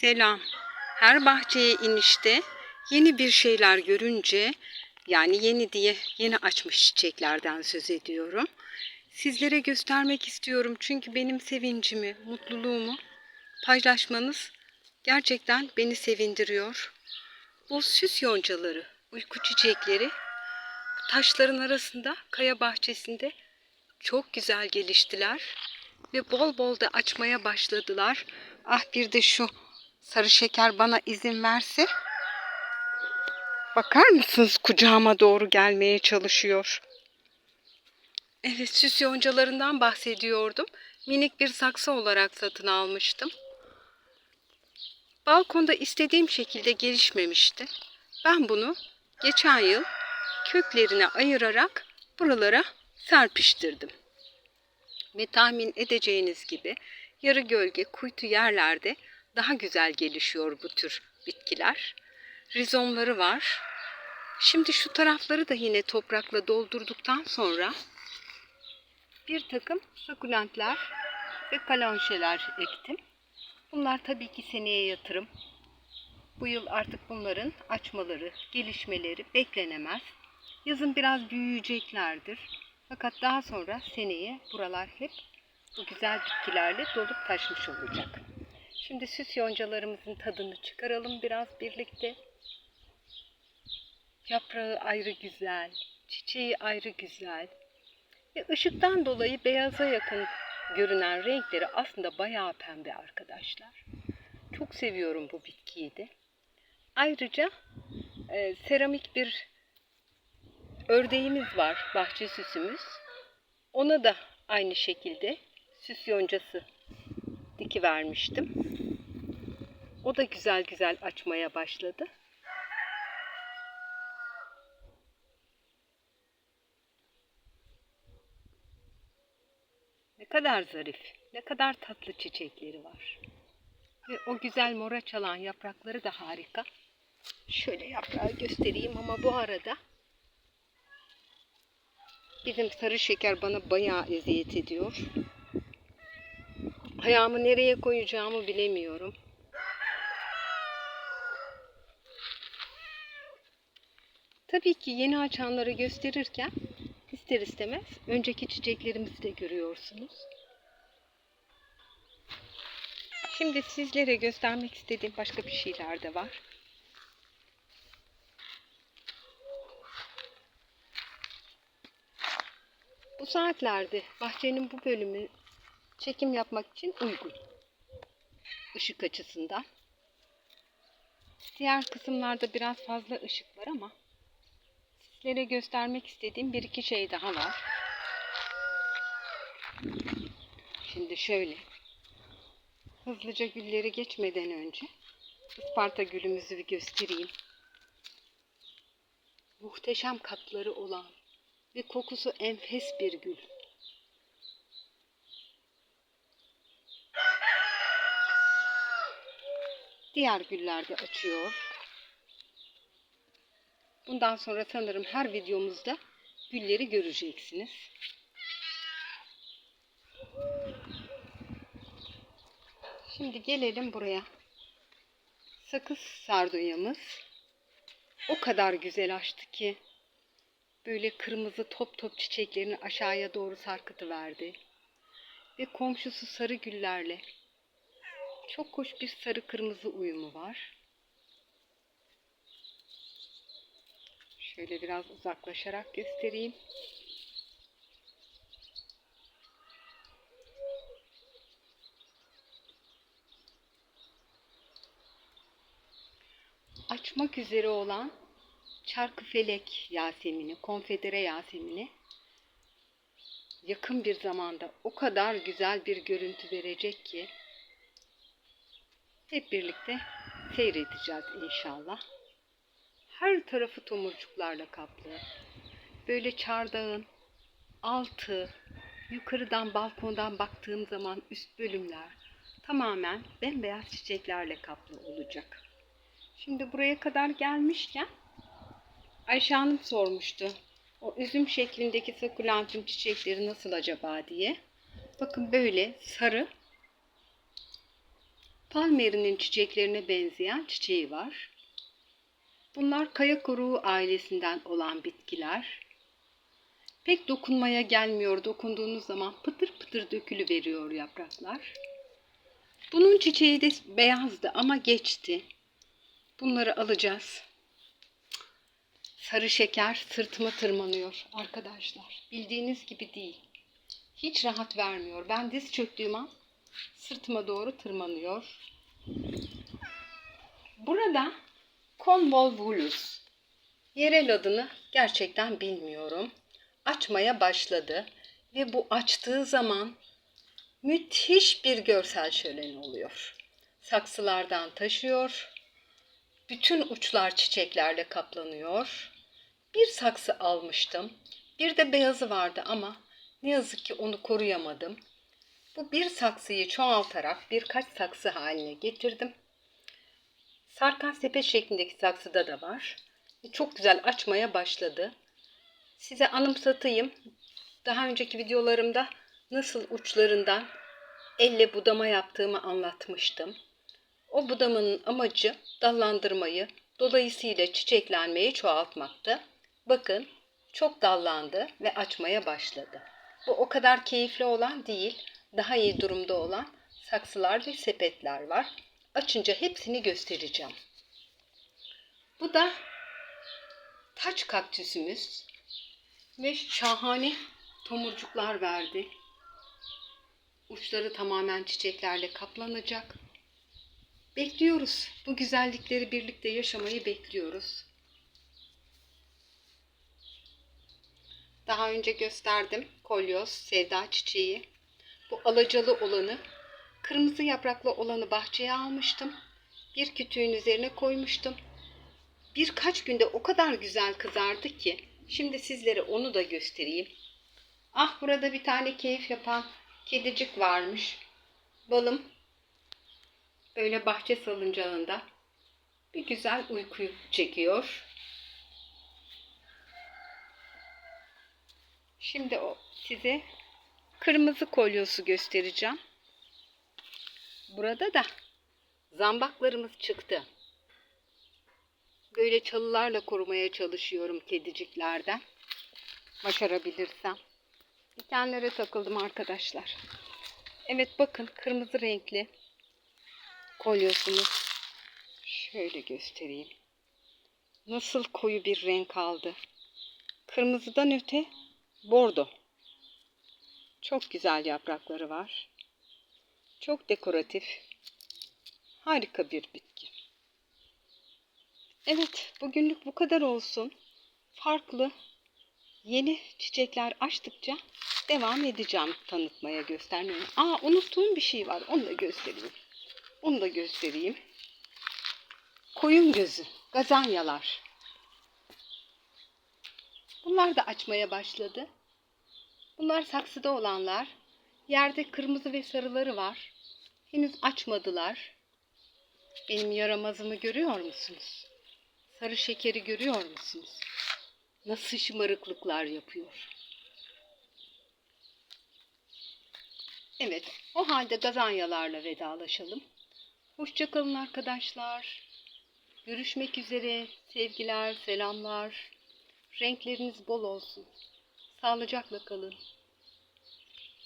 Selam. Her bahçeye inişte yeni bir şeyler görünce yani yeni diye yeni açmış çiçeklerden söz ediyorum. Sizlere göstermek istiyorum çünkü benim sevincimi, mutluluğumu paylaşmanız gerçekten beni sevindiriyor. Bu süs yoncaları, uyku çiçekleri taşların arasında kaya bahçesinde çok güzel geliştiler ve bol bol da açmaya başladılar. Ah bir de şu sarı şeker bana izin verse. Bakar mısınız kucağıma doğru gelmeye çalışıyor. Evet süs yoncalarından bahsediyordum. Minik bir saksı olarak satın almıştım. Balkonda istediğim şekilde gelişmemişti. Ben bunu geçen yıl köklerine ayırarak buralara serpiştirdim. Ve tahmin edeceğiniz gibi yarı gölge, kuytu yerlerde daha güzel gelişiyor bu tür bitkiler. Rizomları var. Şimdi şu tarafları da yine toprakla doldurduktan sonra bir takım sukulentler ve kalonşeler ektim. Bunlar tabii ki seneye yatırım. Bu yıl artık bunların açmaları, gelişmeleri beklenemez. Yazın biraz büyüyeceklerdir. Fakat daha sonra seneye buralar hep bu güzel bitkilerle dolup taşmış olacak. Şimdi süs yoncalarımızın tadını çıkaralım biraz birlikte. Yaprağı ayrı güzel, çiçeği ayrı güzel. Ve ışıktan dolayı beyaza yakın görünen renkleri aslında bayağı pembe arkadaşlar. Çok seviyorum bu bitkiyi de. Ayrıca e, seramik bir ördeğimiz var, bahçe süsümüz. Ona da aynı şekilde süs yoncası diki vermiştim. O da güzel güzel açmaya başladı. Ne kadar zarif, ne kadar tatlı çiçekleri var. Ve o güzel mora çalan yaprakları da harika. Şöyle yaprağı göstereyim ama bu arada bizim sarı şeker bana bayağı eziyet ediyor. Ayağımı nereye koyacağımı bilemiyorum. Tabii ki yeni açanları gösterirken ister istemez önceki çiçeklerimizi de görüyorsunuz. Şimdi sizlere göstermek istediğim başka bir şeyler de var. Bu saatlerde bahçenin bu bölümü çekim yapmak için uygun. Işık açısından. Diğer kısımlarda biraz fazla ışık var ama sizlere göstermek istediğim bir iki şey daha var. Şimdi şöyle hızlıca gülleri geçmeden önce Isparta gülümüzü bir göstereyim. Muhteşem katları olan ve kokusu enfes bir gül. Diğer güller de açıyor. Bundan sonra sanırım her videomuzda gülleri göreceksiniz. Şimdi gelelim buraya. Sakız sardunyamız o kadar güzel açtı ki böyle kırmızı top top çiçeklerini aşağıya doğru sarkıtı verdi. Ve komşusu sarı güllerle çok hoş bir sarı kırmızı uyumu var. Şöyle biraz uzaklaşarak göstereyim. Açmak üzere olan Çarkıfelek Yasemini, Konfedere Yasemini yakın bir zamanda o kadar güzel bir görüntü verecek ki hep birlikte seyredeceğiz inşallah. Her tarafı tomurcuklarla kaplı. Böyle çardağın altı, yukarıdan balkondan baktığım zaman üst bölümler tamamen bembeyaz çiçeklerle kaplı olacak. Şimdi buraya kadar gelmişken Ayşe Hanım sormuştu. O üzüm şeklindeki sukulentın çiçekleri nasıl acaba diye. Bakın böyle sarı palmerinin çiçeklerine benzeyen çiçeği var. Bunlar kaya koruğu ailesinden olan bitkiler. Pek dokunmaya gelmiyor. Dokunduğunuz zaman pıtır pıtır dökülü veriyor yapraklar. Bunun çiçeği de beyazdı ama geçti. Bunları alacağız. Sarı şeker sırtıma tırmanıyor arkadaşlar. Bildiğiniz gibi değil. Hiç rahat vermiyor. Ben diz çöktüğüm an sırtıma doğru tırmanıyor. Burada Convolvulus. Yerel adını gerçekten bilmiyorum. Açmaya başladı ve bu açtığı zaman müthiş bir görsel şölen oluyor. Saksılardan taşıyor. Bütün uçlar çiçeklerle kaplanıyor. Bir saksı almıştım. Bir de beyazı vardı ama ne yazık ki onu koruyamadım. Bu bir saksıyı çoğaltarak birkaç saksı haline getirdim. Sarkan sepet şeklindeki saksıda da var. Çok güzel açmaya başladı. Size anımsatayım. Daha önceki videolarımda nasıl uçlarından elle budama yaptığımı anlatmıştım. O budamanın amacı dallandırmayı, dolayısıyla çiçeklenmeyi çoğaltmaktı. Bakın çok dallandı ve açmaya başladı. Bu o kadar keyifli olan değil, daha iyi durumda olan saksılar ve sepetler var. Açınca hepsini göstereceğim. Bu da taç kaktüsümüz ve şahane tomurcuklar verdi. Uçları tamamen çiçeklerle kaplanacak. Bekliyoruz. Bu güzellikleri birlikte yaşamayı bekliyoruz. Daha önce gösterdim. Kolyoz, sevda çiçeği. Bu alacalı olanı, kırmızı yapraklı olanı bahçeye almıştım. Bir kütüğün üzerine koymuştum. Birkaç günde o kadar güzel kızardı ki. Şimdi sizlere onu da göstereyim. Ah burada bir tane keyif yapan kedicik varmış. Balım öyle bahçe salıncağında bir güzel uyku çekiyor. Şimdi o size kırmızı kolyosu göstereceğim. Burada da zambaklarımız çıktı. Böyle çalılarla korumaya çalışıyorum kediciklerden. Başarabilirsem. Dikenlere takıldım arkadaşlar. Evet bakın kırmızı renkli kolyosumuz. Şöyle göstereyim. Nasıl koyu bir renk aldı. Kırmızıdan öte bordo. Çok güzel yaprakları var. Çok dekoratif. Harika bir bitki. Evet, bugünlük bu kadar olsun. Farklı yeni çiçekler açtıkça devam edeceğim tanıtmaya, göstermeye. Aa, unuttuğum bir şey var. Onu da göstereyim. Onu da göstereyim. Koyun gözü, gazanyalar. Bunlar da açmaya başladı. Bunlar saksıda olanlar. Yerde kırmızı ve sarıları var. Henüz açmadılar. Benim yaramazımı görüyor musunuz? Sarı şekeri görüyor musunuz? Nasıl şımarıklıklar yapıyor. Evet, o halde gazanyalarla vedalaşalım. Hoşçakalın arkadaşlar. Görüşmek üzere. Sevgiler, selamlar. Renkleriniz bol olsun. Sağlıcakla kalın.